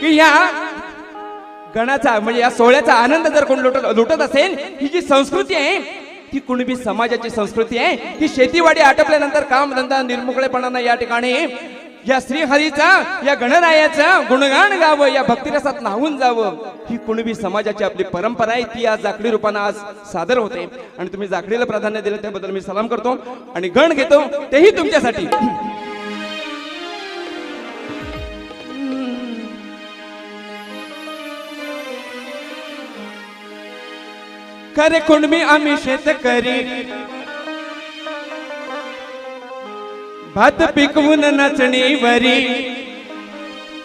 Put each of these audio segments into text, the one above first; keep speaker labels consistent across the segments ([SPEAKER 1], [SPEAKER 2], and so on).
[SPEAKER 1] की ह्या गणाचा म्हणजे या सोहळ्याचा आनंद जर कोण लुटत लुटत असेल ही जी संस्कृती आहे ती कुणबी समाजाची संस्कृती आहे ही शेतीवाडी आटपल्यानंतर काम धंदा निर्मुकळेपणानं या ठिकाणी या श्रीहरीचा या गणरायाचा गुणगान गावं या भक्तिरसात न्हावून जावं ही कुणबी समाजाची आपली परंपरा आहे ती आज जाकडी रूपानं आज सादर होते. आणि तुम्ही जाकडीला प्राधान्य दिलं त्याबद्दल मी सलाम करतो आणि गण घेतो तेही तुमच्यासाठी. खरे कुणबी आम्ही शेतकरी भात पिकवून नाचणीवरी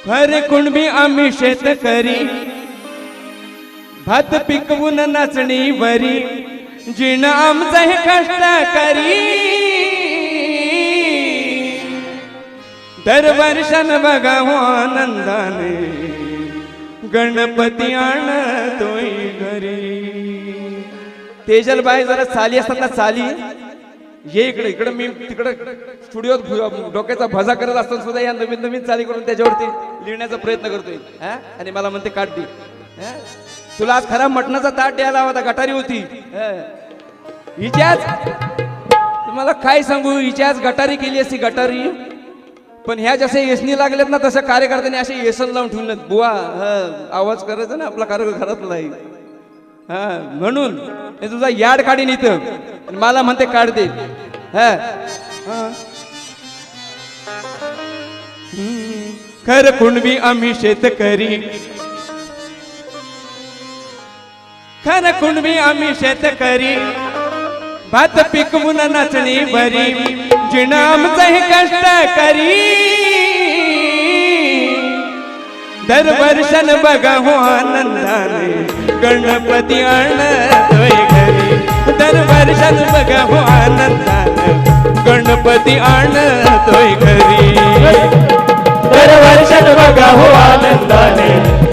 [SPEAKER 1] खरे कुणबी आम्ही शेतकरी भात पिकवून नाचणीवरी जिण आमचं हे कष्ट करी। दरवर्षान बघा हो आनंदाने गणपती आणतोय तेजल बाई जरा चाली असताना साली चाली. ये इकडे इकडे मी तिकडे स्टुडिओत डोक्याचा भजा करत असताना सुद्धा या नवीन नवीन चाली करून त्याच्यावरती लिहिण्याचा प्रयत्न करतोय. हा? आणि मला म्हणते काढ दे तुला आज खरा मटणाचा ताट द्यायला होता गटारी होती. हिच्याच तुम्हाला काय सांगू हिच्याच गटारी केली असती गटारी. पण ह्या जसे येसनी लागलेत ना तसं कार्यकर्त्यांनी असे येसन लावून ठेवलेत. बुवा आवाज करायचा ना आपला कार्यक्रम घरातला नाही हा म्हणून. हे तुझा याड काढीन इथं. मला म्हणते काढ दे हा. खर कुणबी आम्ही शेतकरी खर कुणबी आम्ही शेतकरी भात पिकवून नाचणी बरी जिण आमचं हे कष्ट करी. दरवर्षन बघा हो आनंदाने. गणपती आणतोय घरी. दरवर्षन बघा हो आनंदाने गणपती आणतोय घरी.
[SPEAKER 2] दरवर्षन बघा हो आनंदाने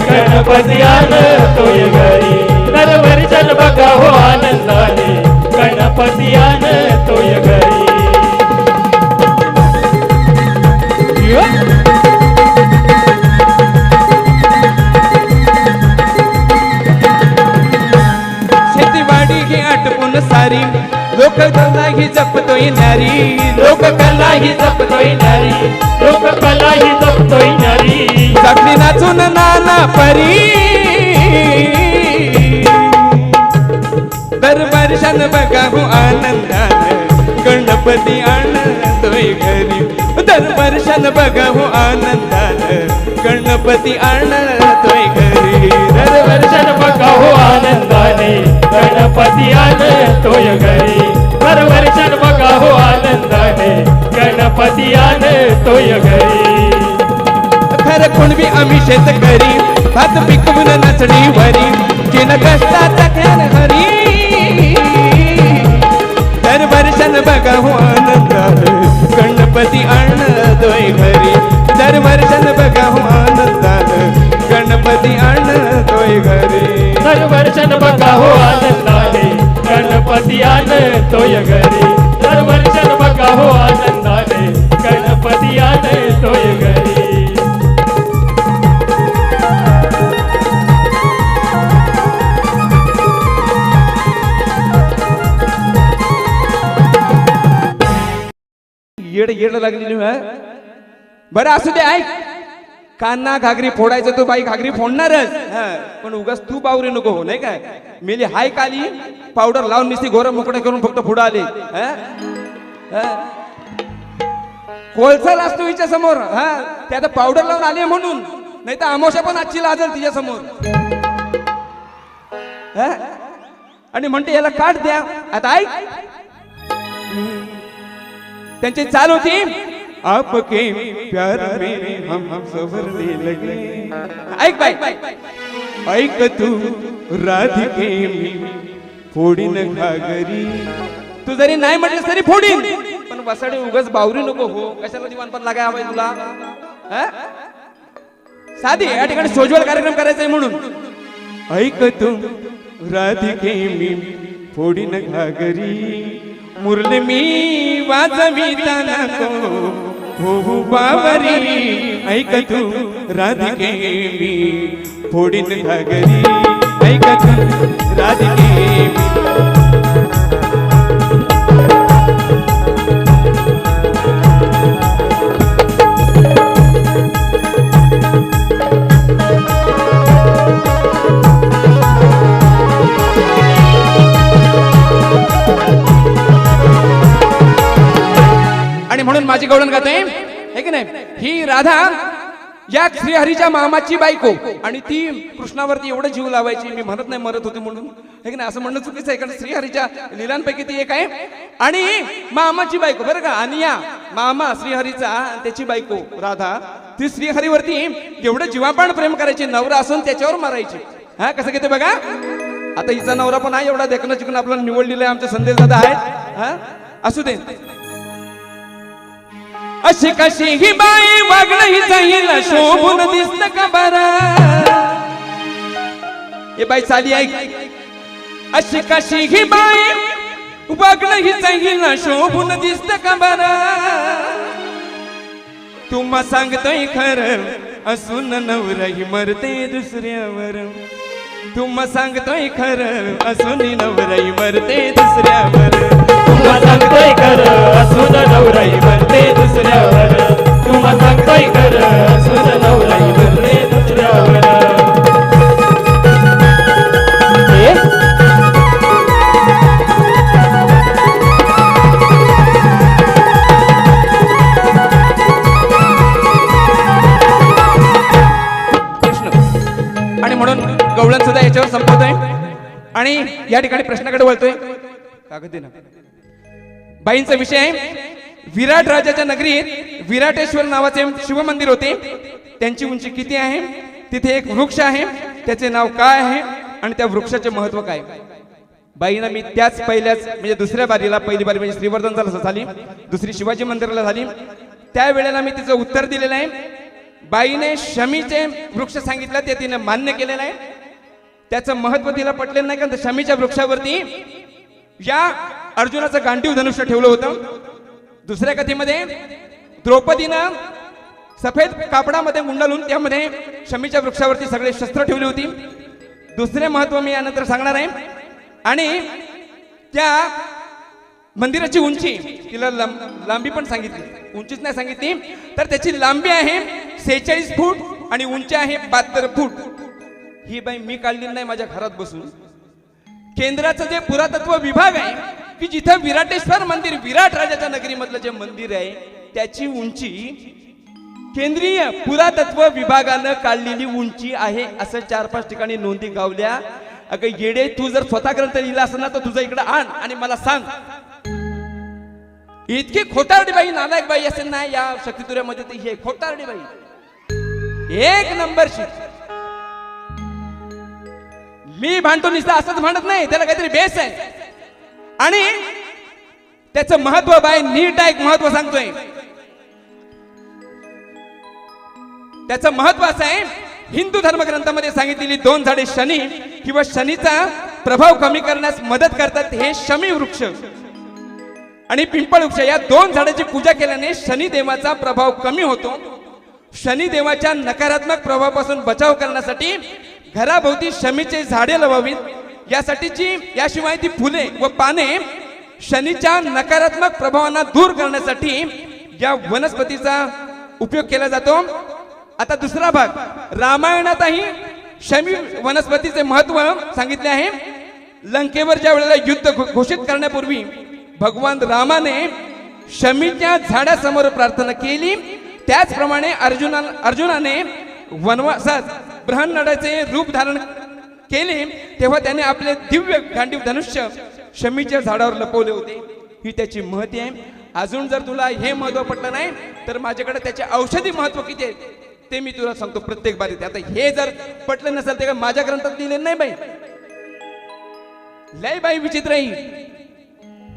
[SPEAKER 2] गणपती आणतोय घरी. दरवर्षन बघा हो आनंदाने गणपती आणतोय घरी.
[SPEAKER 1] लोक ही जपतोय नारी
[SPEAKER 2] लोक कला ही जपतोय नारी लोक कला ही जपतोय नारी.
[SPEAKER 1] जगली नाचून नाना परी. दरवर्षान बघा हो आनंदान गणपती आणतोय घरी. दरवर्षान बघा हो आनंदान गणपती आणतोय घरी.
[SPEAKER 2] दरवर्षन बघा हो आनंदाने गणपती आणतोय घरी. दरवर्षन बघा हो आनंदाने. गणपती आणतोय घरी.
[SPEAKER 1] खर कुणबी आम्ही शेतकरी भात पिकवून नाचणी वरी जिन कष्टाचा ख्याल हरी. दर वर्षान बघा हो आनंदात गणपती आणतोय घरी. दर वर्षान बघा हो आनंदात गणपती आणतोय घरी.
[SPEAKER 2] दरवर्षन बघा हो आनंदाने गणपती तोय घरी. दरवर्षन बघा हो आनंदाने. गणपती तोय घरी.
[SPEAKER 1] येड येड लागलेली बरं असू दे ऐक. कान्ना घागरी फोडायचं तू बाई घागरी फोडणारच. हा, पण उगाच तू बावरी नको हो नाही काय? मेली हाय काली पावडर लावून निसती गोर मोकळे करून फक्त पुढं आले. कोळसा असतो हिच्या समोर. हा? ते आता पावडर लावून आले म्हणून. नाही तर आमोशा पण आजची लाजल तिच्या समोर. हा? आणि म्हणते याला काढ द्या. आता ऐक. त्यांची चाल होती. आपके प्यार में हम हम सवरने लगे। ऐक बाई। ऐक तू राधिके मी फोडीन घागरी। तू जरी नाही म्हटलं तरी फोडीन। पण वसाडे उगाच बावरी नको हो कशाला दिवाणपण लागाय हवाय तुला? हा? साधी या ठिकाणी सोज्वल कार्यक्रम करायचा आहे म्हणून। ऐक तू राधिके मी फोडीन घागरी। मुरली मी वाजवी नको हो बाबरी ऐक तू राधिके मी. फोडीन घागरी ऐक तू राधिके मी. आणि माझी गवळण गाते हे की नाही? ही राधा या श्रीहरीच्या मामाची बायको. आणि ती कृष्णावरती एवढं जीव लावायची मी म्हणत नाही मरत होती म्हणून. हे की नाही? असं म्हणणं चुकीचं आहे कारण श्रीहरीच्या लिलांपैकी ती एक आहे. आणि मामाची बायको बरं का? आणि या मामा श्रीहरीचा त्याची बायको राधा ती श्रीहरीवरती एवढं जीवापाण प्रेम करायची नवरा असून त्याच्यावर मारायची. हा कसं घेते बघा? आता हिचा नवरा पण आहे एवढा देखणं चिकन आपल्याला निवडलेला आहे आमच्या संदेश दादा आहे हा? असू दे. अशी कशी ही बाई वागणं ही जाईल शोभून दिसत का बरा? हे बाई चाली ऐक. अशी कशी ही बाई वागणं ही जाईल शोभून दिसत का बरा? तुम्हा सांगतोय खरं असून नवरही मरते दुसऱ्यावर. तुम्हा सांगतोय खरं असून नवराई मरते दुसऱ्यावर.
[SPEAKER 2] तुम्हा सांगतोय खरं असून नवराई मरते दुसऱ्यावर. तुम्हा सांगतोय खरं असून नवराई मरते दुसऱ्यावर.
[SPEAKER 1] याच्यावर संपवतोय. आणि या ठिकाणी प्रश्नाकडे वळतोय. कागद ना बाईंचा विषय आहे. विराट राजाच्या नगरीत विराटेश्वर नावाचे शिवमंदिर होते. त्यांची उंची किती आहे? तिथे एक वृक्ष आहे. त्याचे नाव काय आहे? आणि त्या वृक्षाचे महत्त्व काय? बाईनं मी त्याच पहिल्याच म्हणजे दुसऱ्या बारीला पहिली बारी म्हणजे श्रीवर्धन झालं झाली. दुसरी शिवाजी मंदिराला झाली. त्यावेळेला मी तिचं उत्तर दिलेलं आहे. बाईने शमीचे वृक्ष सांगितलं ते तिने मान्य केलेलं आहे. त्याचं महत्त्व तिला पटलेलं नाही कारण शमीच्या वृक्षावरती या अर्जुनाचं गांडीव धनुष्य ठेवलं होतं. दुसऱ्या कथेमध्ये द्रौपदीनं सफेद कापडामध्ये गुंडाळून त्यामध्ये शमीच्या वृक्षावरती सगळे शस्त्र ठेवली होती. दुसरे महत्त्व मी यानंतर सांगणार आहे. आणि त्या मंदिराची उंची तिला लांब- लांबी पण सांगितली. उंचीच नाही सांगितली. तर त्याची लांबी आहे सेहेचाळीस फूट आणि उंची आहे बहात्तर फूट. ही बाई मी काढली नाही माझ्या घरात बसून. केंद्राचं जे पुरातत्व विभाग आहे की जिथं विराटेश्वर मंदिर विराट राजाच्या नगरीमधलं जे मंदिर आहे त्याची उंची केंद्रीय पुरातत्व विभागानं काढलेली उंची आहे असं चार पाच ठिकाणी नोंदी गावल्या. अगं येडे तू जर स्वतः ग्रंथ लिहिला असं ना तर तुझं इकडे आण आणि मला सांग. इतकी खोटारडी बाई नालायक बाई असेल ना या शक्तितुऱ्यामध्ये ती हे खोटारडी बाई एक नंबरची मी भांडतो नुसतं असंच म्हणत नाही त्याला काहीतरी बेस आहे. आणि त्याचं महत्त्व बाय नीट एक महत्त्व सांगतोय. त्याचं महत्त्व असं आहे हिंदू धर्मग्रंथामध्ये सांगितलेली दोन झाडे शनी किंवा शनीचा प्रभाव कमी करण्यास मदत करतात हे शमी वृक्ष. आणि पिंपळ वृक्ष या दोन झाडाची पूजा केल्याने शनिदेवाचा प्रभाव कमी होतो. शनिदेवाच्या नकारात्मक प्रभावापासून बचाव करण्यासाठी घराभोवती शमीचे झाडे लावावीत. यासाठीची याशिवाय ती फुले व पाने शनीच्या नकारात्मक प्रभावांना दूर करण्यासाठी या वनस्पतीचा उपयोग केला जातो. आता दुसरा भाग रामायणातही शमी वनस्पतीचे महत्त्व सांगितले आहे. लंकेवर ज्या वेळेला युद्ध घो- घोषित करण्यापूर्वी भगवान रामाने शमीच्या झाडासमोर प्रार्थना केली. त्याचप्रमाणे अर्जुना अर्जुनाने वनवासात ब्रहन्नडाचे रूप धारण केले तेव्हा त्याने आपले दिव्य गांडीव धनुष्य शमीच्या झाडावर लपवले होते. ही त्याची महती आहे. अजून जर तुला हे महत्त्व पटलं नाही तर माझ्याकडे त्याचे औषधी महत्त्व किती आहे ते मी तुला सांगतो प्रत्येक बारीत. आता हे जर पटलं नसेल ते माझ्या ग्रंथात लिहिले नाही बाई? लय बाई विचित्र ही.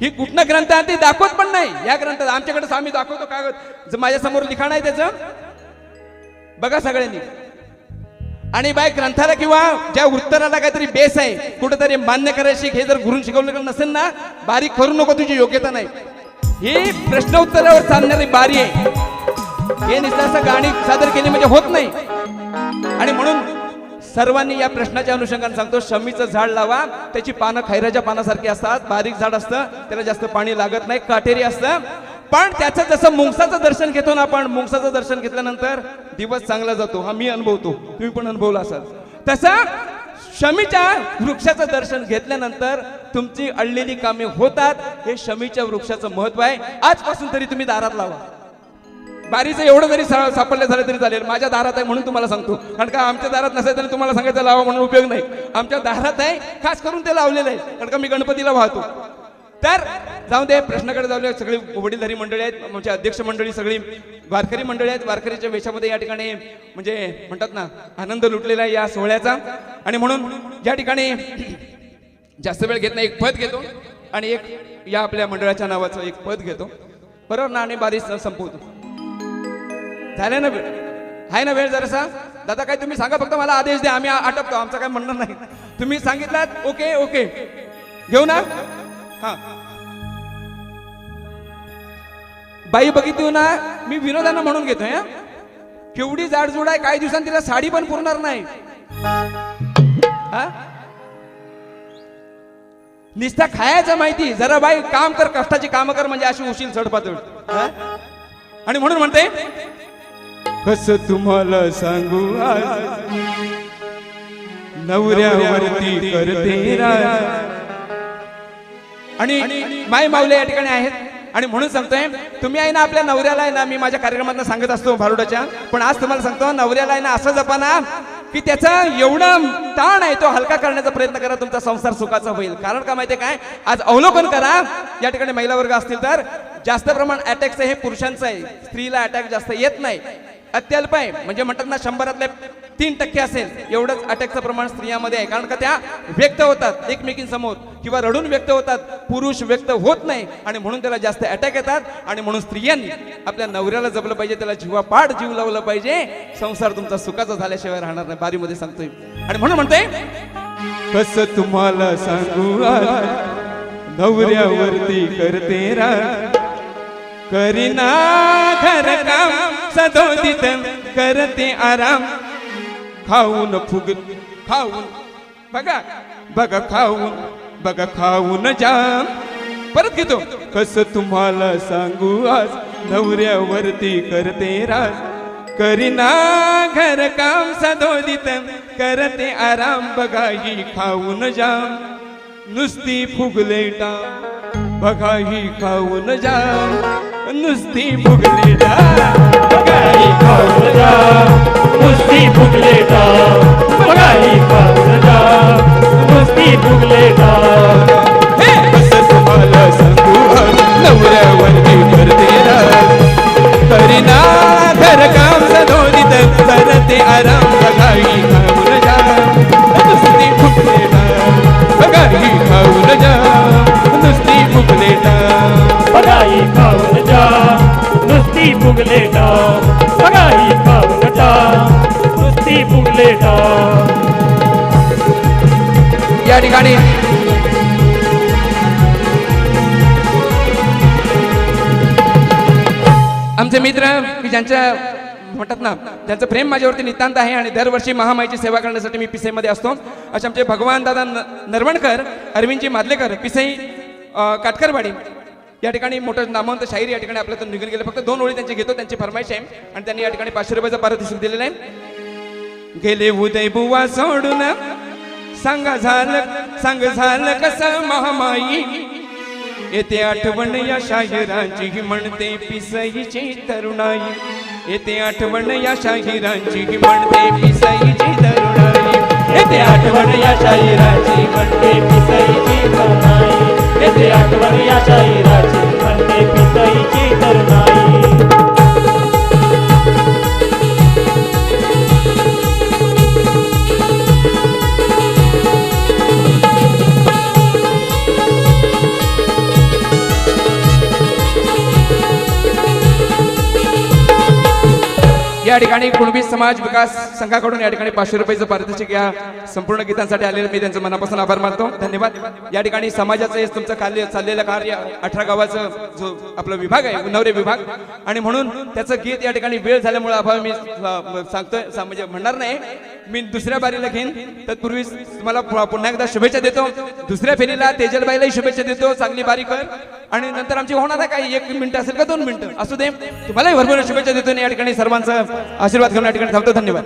[SPEAKER 1] ही कुठनं ग्रंथ आहे ते दाखवत पण नाही. या ग्रंथात आमच्याकडे आम्ही दाखवतो कागद. जर माझ्यासमोर लिखाण आहे त्याचं. बघा सगळ्यांनी. आणि बाय ग्रंथाला किंवा ज्या उत्तराला काहीतरी बेस आहे कुठेतरी मान्य करायची हे जर गुरुन शिकवलं नसेल ना बारीक करू नको तुझी योग्यता नाही. ही प्रश्न उत्तरावर चालणारी बारी आहे. हे नुसतं असं गाणी सादर केली म्हणजे होत नाही. आणि म्हणून सर्वांनी या प्रश्नाच्या अनुषंगाने सांगतो शमीचं झाड लावा त्याची पानं खैराच्या पानासारखी असतात बारीक झाड असतं त्याला जास्त पाणी लागत नाही काटेरी असतं. पण त्याचं जसं मुंगसाचं दर्शन घेतो ना आपण मुंगसाचं दर्शन घेतल्यानंतर दिवस चांगला जातो हा मी अनुभवतो तुम्ही पण अनुभवला असाल. तसं शमीच्या वृक्षाचं दर्शन घेतल्यानंतर तुमची अडलेली कामे होतात हे शमीच्या वृक्षाचं महत्त्व आहे. आजपासून तरी तुम्ही दारात लावा. बारीचं एवढं जरी सापडलं झालं तरी चालेल माझ्या दारात आहे म्हणून तुम्हाला सांगतो. कारण का आमच्या दारात नसेल तरी तुम्हाला सांगायचं लावा म्हणून उपयोग नाही. आमच्या दारात आहे खास करून ते लावलेलं आहे. कारण का मी गणपतीला वाहतो. तर जाऊ दे प्रश्नाकडे जाऊया सगळी वडीलधारी मंडळी आहेत म्हणजे अध्यक्ष मंडळी सगळी वारकरी मंडळी आहेत. वारकरीच्या वेशामध्ये या ठिकाणी म्हणजे म्हणतात ना आनंद लुटलेला आहे या सोहळ्याचा. आणि म्हणून या ठिकाणी जास्त वेळ घेत नाही एक पद घेतो आणि एक या आपल्या मंडळाच्या नावाचं एक पद घेतो. बरोबर ना? आणि बारीस संपवतो. झालं ना वेळ? आहे ना वेळ जरासा? दादा काय तुम्ही सांगा फक्त मला आदेश द्या. आम्ही आ- आटपतो. आमचं काय म्हणणं नाही. तुम्ही सांगितलात ओके ओके. घेऊ ना? हा. बाई बघितली हो ना? मी विनोदानं म्हणून घेतोय हा? केवढी जाडजूड आहे काही दिवसांनी तिला साडी पण पुरणार नाही. निस्ता खायचं माहिती जरा बाई काम कर कष्टाची काम कर म्हणजे अशी उशील चढपातळ आणि म्हणून म्हणते कस तुम्हाला सांगू नवऱ्यावरती करते आणि माय माऊले या ठिकाणी आहेत. आणि म्हणून सांगतोय तुम्ही आहे ना आपल्या नवऱ्याला आहे ना मी माझ्या कार्यक्रमात सांगत असतो भारुडाच्या पण आज तुम्हाला सांगतो नवऱ्याला आहे ना असं जपा ना की त्याचा एवढा ताण आहे तो हलका करण्याचा प्रयत्न करा तुमचा संसार सुखाचा होईल. कारण का माहितीये काय? आज अवलोकन करा या ठिकाणी महिला वर्ग असतील तर जास्त प्रमाण अटॅकचं हे पुरुषांचं आहे. स्त्रीला अटॅक जास्त येत नाही. अत्यल्प आहे. म्हणजे म्हणतात ना शंभरातले तीन टक्के असेल. एवढंच अटॅकचं प्रमाण स्त्रियामध्ये आहे. कारण का त्या व्यक्त होतात एकमेकींसमोर किंवा रडून व्यक्त होतात. पुरुष व्यक्त होत नाही आणि म्हणून त्याला जास्त अटॅक येतात. आणि म्हणून स्त्रियांनी आपल्या नवऱ्याला जपलं पाहिजे त्याला जीवापाड जीव लावलं पाहिजे. संसार तुमचा सुखाचा झाल्याशिवाय राहणार नाही. बारीमध्ये सांगतोय. आणि म्हणून म्हणतोय कस तुम्हाला सांगू नवऱ्यावरती करते राज करीना घर काम सदोदित करते आराम. खाऊन फुग खाऊन बघा बघा खाऊन बघा खाऊन जाम. परत घेतो. कस तुम्हाला सांगू आज? नवऱ्यावरती करते राज. करीना घर काम सदोदित करते आराम बघा ही खाऊन जाम. नुसती फुगले टाम बघा ही खाऊन जाम. नुसती फुगले टाम बघा ही
[SPEAKER 2] फुगले सगाई बघाई नुसती फुगले
[SPEAKER 1] या ठिकाणी आमचे मित्र की ज्यांच्या म्हणतात ना त्यांचं प्रेम माझ्यावरती नितांत आहे आणि दरवर्षी महामाईची सेवा करण्यासाठी मी पिसेमध्ये असतो असे आमचे भगवान दादा न- नरवणकर अरविंदजी मादलेकर पिसई काटकरवाडी या ठिकाणी मोठं नामवंत शाहीर या ठिकाणी आपल्यातून निघून गेले. फक्त दोन ओळी त्यांचे घेतो त्यांची फरमाईश आहे. आणि त्यांनी या ठिकाणी पाचशे रुपयाचा पारितोषिक दिलेलं आहे. गेले उदय बुवा सोडून. सांगा झालं सांग झालं कसं महामाई. येते आठवण या शाहिरांची ही म्हणते पिसईची तरुणाई. येते आठवण या शाहिरांची ही म्हणते पिसईची तरुणाई.
[SPEAKER 2] येते आठवण या शाहिरांची म्हणते पिसईची तरुणाई. येथे आठवण या शाहिराची म्हणते
[SPEAKER 1] या ठिकाणी कुणबी समाज विकास संघाकडून या ठिकाणी पाचशे रुपयाचं पारितोषिक या संपूर्ण गीतांसाठी आलेलं मी त्यांचं मनापासून आभार मानतो. धन्यवाद. या ठिकाणी समाजाचं हे तुमचं कार्य चाललेलं कार्य अठरा गावाचं जो आपला विभाग आहे नवरे विभाग. आणि म्हणून त्याचं गीत या ठिकाणी वेळ झाल्यामुळे अभाव मी सांगतोय म्हणजे म्हणणार नाही. मी दुसऱ्या बारीला घेईन. तत्पूर्वी तुम्हाला पुन्हा एकदा शुभेच्छा देतो. दुसऱ्या फेरीला तेजलबाईलाही शुभेच्छा देतो. चांगली बारी कर. आणि नंतर आमची होणार आहे काही एक मिनिट असेल का दोन मिनिटं? असू दे. तुम्हालाही भरपूर शुभेच्छा देतो. या ठिकाणी सर्वांचा आशीर्वाद घेऊन या ठिकाणी थांबतो. धन्यवाद.